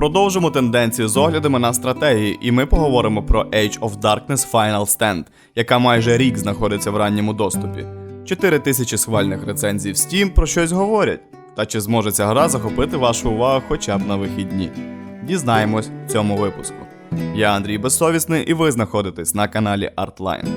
Продовжимо тенденцію з оглядами на стратегії, і ми поговоримо про Age of Darkness Final Stand, яка майже рік знаходиться в ранньому доступі. 4 тисячі схвальних рецензій в Steam про щось говорять. Та чи зможе ця гра захопити вашу увагу хоча б на вихідні? Дізнаємось в цьому випуску. Я Андрій Безсовісний, і ви знаходитесь на каналі Artline.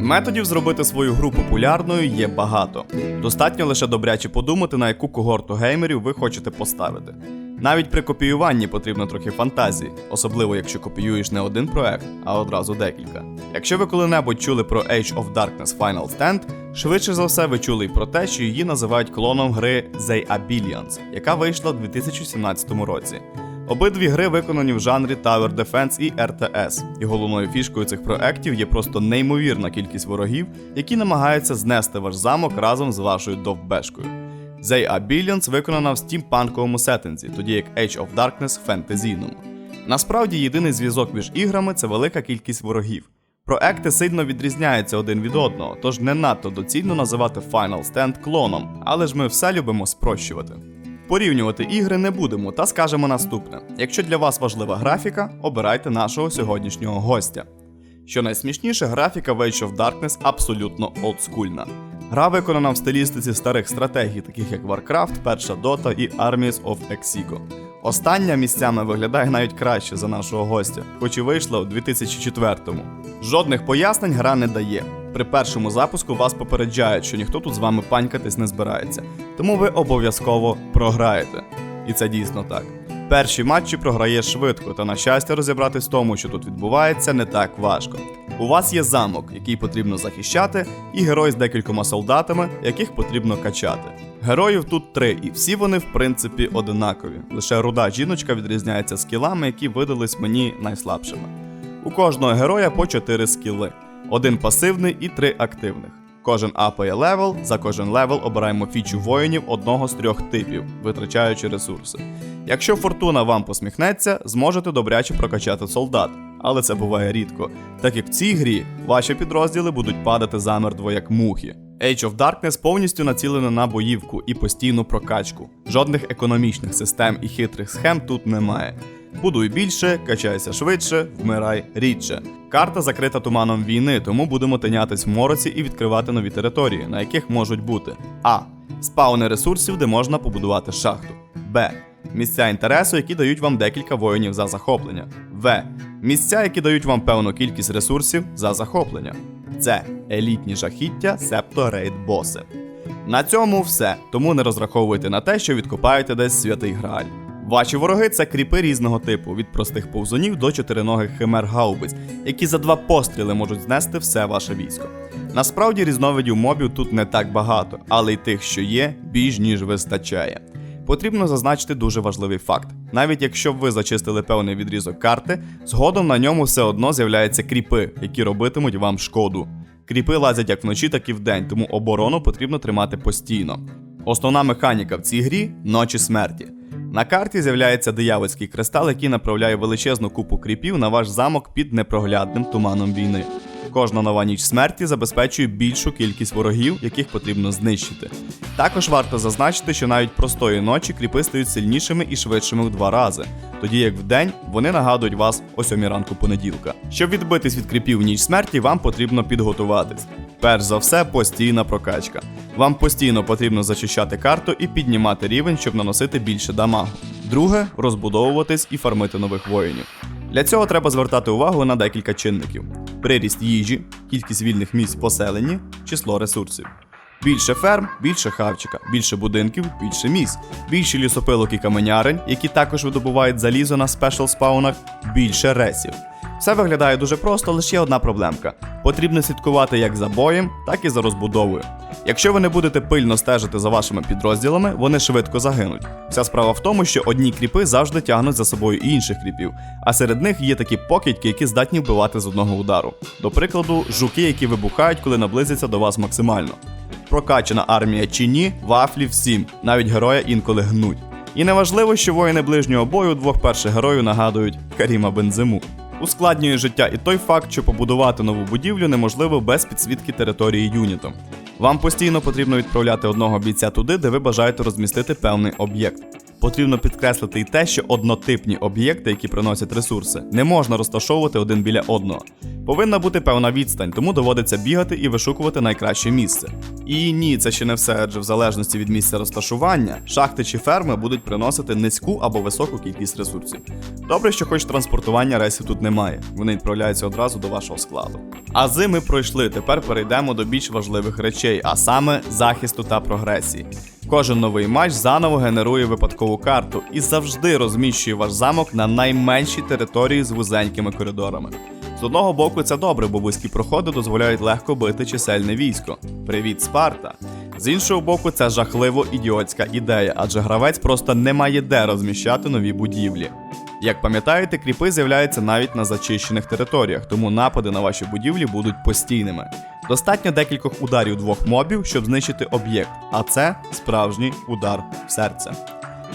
Методів зробити свою гру популярною є багато. Достатньо лише добряче подумати, на яку когорту геймерів ви хочете поставити. Навіть при копіюванні потрібно трохи фантазії, особливо якщо копіюєш не один проект, а одразу декілька. Якщо ви коли-небудь чули про Age of Darkness Final Stand, швидше за все ви чули й про те, що її називають клоном гри They Are яка вийшла у 2017 році. Обидві гри виконані в жанрі Tower Defense і RTS, і головною фішкою цих проєктів є просто неймовірна кількість ворогів, які намагаються знести ваш замок разом з вашою довбешкою. They Are виконана в стімпанковому сеттинзі, тоді як Age of Darkness в фентезійному. Насправді єдиний зв'язок між іграми це велика кількість ворогів. Проекти сильно відрізняються один від одного, тож не надто доцільно називати Final Stand клоном, але ж ми все любимо спрощувати. Порівнювати ігри не будемо та скажемо наступне: якщо для вас важлива графіка, обирайте нашого сьогоднішнього гостя. Що найсмішніше, графіка в Age of Darkness абсолютно олдскульна. Гра виконана в стилістиці старих стратегій, таких як Warcraft, Перша Dota і Armies of Exigo. Остання місцями виглядає навіть краще за нашого гостя, хоч і вийшла у 2004-му. Жодних пояснень гра не дає. При першому запуску вас попереджають, що ніхто тут з вами панькатись не збирається, тому ви обов'язково програєте. І це дійсно так. Перші матчі програєш швидко, та на щастя розібратись в тому, що тут відбувається, не так важко. У вас є замок, який потрібно захищати, і герой з декількома солдатами, яких потрібно качати. Героїв тут три, і всі вони в принципі одинакові. Лише руда жіночка відрізняється скілами, які видались мені найслабшими. У кожного героя по 4 скіли: один пасивний і три активних. Кожен апає левел, за кожен левел обираємо фічу воїнів одного з трьох типів, витрачаючи ресурси. Якщо фортуна вам посміхнеться, зможете добряче прокачати солдат, але це буває рідко, так як в цій грі ваші підрозділи будуть падати замертво як мухи. Age of Darkness повністю націлена на боївку і постійну прокачку. Жодних економічних систем і хитрих схем тут немає. Будуй більше, качайся швидше, вмирай рідше. Карта закрита туманом війни, тому будемо тинятись в мороці і відкривати нові території, на яких можуть бути А. Спауни ресурсів, де можна побудувати шахту. Б. Місця інтересу, які дають вам декілька воїнів за захоплення. В. Місця, які дають вам певну кількість ресурсів за захоплення. С. Елітні жахіття, септо рейд боси. На цьому все, тому не розраховуйте на те, що відкопаєте десь святий грааль. Ваші вороги це кріпи різного типу, від простих повзунів до чотириногих химер гаубиць, які за два постріли можуть знести все ваше військо. Насправді різновидів мобів тут не так багато, але й тих, що є, більш ніж вистачає. Потрібно зазначити дуже важливий факт: навіть якщо б ви зачистили певний відрізок карти, згодом на ньому все одно з'являються кріпи, які робитимуть вам шкоду. Кріпи лазять як вночі, так і вдень, тому оборону потрібно тримати постійно. Основна механіка в цій грі ночі смерті. На карті з'являється диявольський кристал, який направляє величезну купу кріпів на ваш замок під непроглядним туманом війни. Кожна нова ніч смерті забезпечує більшу кількість ворогів, яких потрібно знищити. Також варто зазначити, що навіть простої ночі кріпи стають сильнішими і швидшими в два рази, тоді як вдень вони нагадують вас о сьомій ранку понеділка. Щоб відбитись від кріпів в ніч смерті, вам потрібно підготуватись. Перш за все, постійна прокачка. Вам постійно потрібно зачищати карту і піднімати рівень, щоб наносити більше дамагу. Друге розбудовуватись і фармити нових воїнів. Для цього треба звертати увагу на декілька чинників: приріст їжі, кількість вільних місць в поселенні, число ресурсів. Більше ферм, більше хавчика, більше будинків, більше місць, більше лісопилок і каменярень, які також видобувають залізо на спешл спаунах, більше ресів. Все виглядає дуже просто, лише є одна проблемка: потрібно слідкувати як за боєм, так і за розбудовою. Якщо ви не будете пильно стежити за вашими підрозділами, вони швидко загинуть. Вся справа в тому, що одні кріпи завжди тягнуть за собою інших кріпів, а серед них є такі покидьки, які здатні вбивати з одного удару. До прикладу, жуки, які вибухають, коли наблизяться до вас максимально. Прокачана армія чи ні, вафлі всім, навіть героя інколи гнуть. І неважливо, що воїни ближнього бою двох перших героїв нагадують Каріма Бензиму. Ускладнює життя і той факт, що побудувати нову будівлю неможливо без підсвітки території юнітом. Вам постійно потрібно відправляти одного бійця туди, де ви бажаєте розмістити певний об'єкт. Потрібно підкреслити і те, що однотипні об'єкти, які приносять ресурси, не можна розташовувати один біля одного. Повинна бути певна відстань, тому доводиться бігати і вишукувати найкраще місце. І ні, це ще не все, адже в залежності від місця розташування, шахти чи ферми будуть приносити низьку або високу кількість ресурсів. Добре, що хоч транспортування рейсів тут немає, вони відправляються одразу до вашого складу. Ази ми пройшли, тепер перейдемо до більш важливих речей, а саме захисту та прогресії. Кожен новий матч заново генерує випадкову карту і завжди розміщує ваш замок на найменшій території з вузенькими коридорами. З одного боку, це добре, бо вузькі проходи дозволяють легко бити чисельне військо. Привіт, Спарта! З іншого боку, це жахливо ідіотська ідея, адже гравець просто не має де розміщати нові будівлі. Як пам'ятаєте, кріпи з'являються навіть на зачищених територіях, тому напади на ваші будівлі будуть постійними. Достатньо декількох ударів двох мобів, щоб знищити об'єкт, а це справжній удар в серце.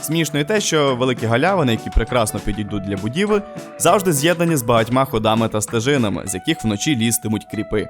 Смішно і те, що великі галявини, які прекрасно підійдуть для будівель, завжди з'єднані з багатьма ходами та стежинами, з яких вночі лізтимуть кріпи.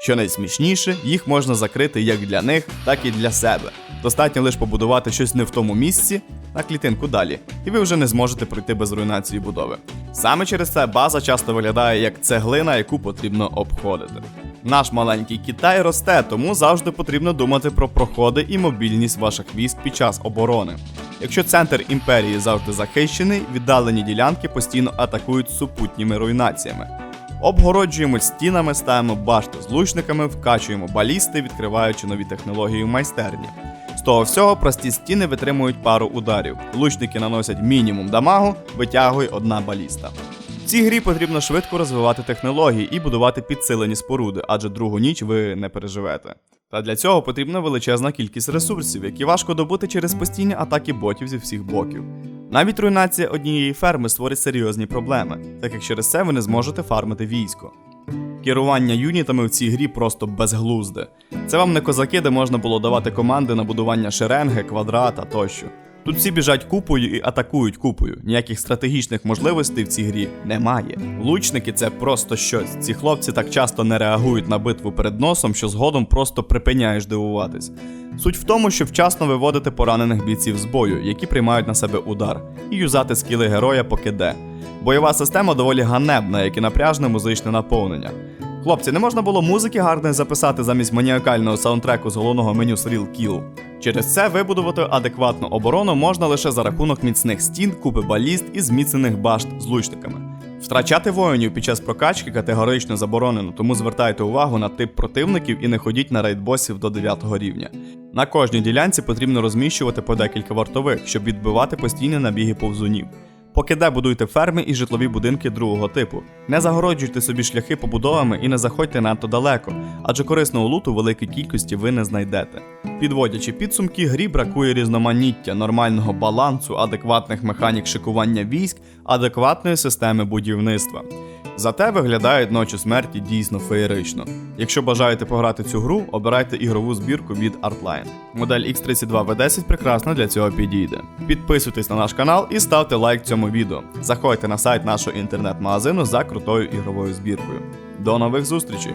Що найсмішніше, їх можна закрити як для них, так і для себе. Достатньо лише побудувати щось не в тому місці, на клітинку далі, і ви вже не зможете пройти без руйнації будови. Саме через це база часто виглядає як цеглина, яку потрібно обходити. Наш маленький Китай росте, тому завжди потрібно думати про проходи і мобільність ваших військ під час оборони. Якщо центр імперії завжди захищений, віддалені ділянки постійно атакують супутніми руйнаціями. Обгороджуємо стінами, ставимо башти з лучниками, вкачуємо балісти, відкриваючи нові технології в майстерні. З того всього прості стіни витримують пару ударів. Лучники наносять мінімум дамагу, витягує одна баліста. В цій грі потрібно швидко розвивати технології і будувати підсилені споруди, адже другу ніч ви не переживете. Та для цього потрібна величезна кількість ресурсів, які важко добути через постійні атаки ботів зі всіх боків. Навіть руйнація однієї ферми створить серйозні проблеми, так як через це ви не зможете фармити військо. Керування юнітами в цій грі просто безглузде. Це вам не козаки, де можна було давати команди на будування шеренги, квадрата тощо. Тут всі біжать купою і атакують купою. Ніяких стратегічних можливостей в цій грі немає. Лучники це просто щось. Ці хлопці так часто не реагують на битву перед носом, що згодом просто припиняєш дивуватись. Суть в тому, що вчасно виводити поранених бійців з бою, які приймають на себе удар, і юзати скіли героя поки де. Бойова система доволі ганебна, як і напряжне музичне наповнення. Хлопці, не можна було музики гарної записати замість маніакального саундтреку з головного меню Thrill Kill. Через це вибудувати адекватну оборону можна лише за рахунок міцних стін, купи баліст і зміцнених башт з лучниками. Втрачати воїнів під час прокачки категорично заборонено, тому звертайте увагу на тип противників і не ходіть на рейдбосів до 9 рівня. На кожній ділянці потрібно розміщувати по декілька вартових, щоб відбивати постійні набіги повзунів. Поки де будуйте ферми і житлові будинки другого типу. Не загороджуйте собі шляхи побудовами і не заходьте надто далеко, адже корисного луту великій кількості ви не знайдете. Підводячи підсумки, грі бракує різноманіття, нормального балансу, адекватних механік шикування військ, адекватної системи будівництва. Зате виглядають ночі смерті дійсно феєрично. Якщо бажаєте пограти цю гру, обирайте ігрову збірку від Artline. Модель X32V10 прекрасно для цього підійде. Підписуйтесь на наш канал і ставте лайк цьому відео. Заходьте на сайт нашого інтернет-магазину за крутою ігровою збіркою. До нових зустрічей!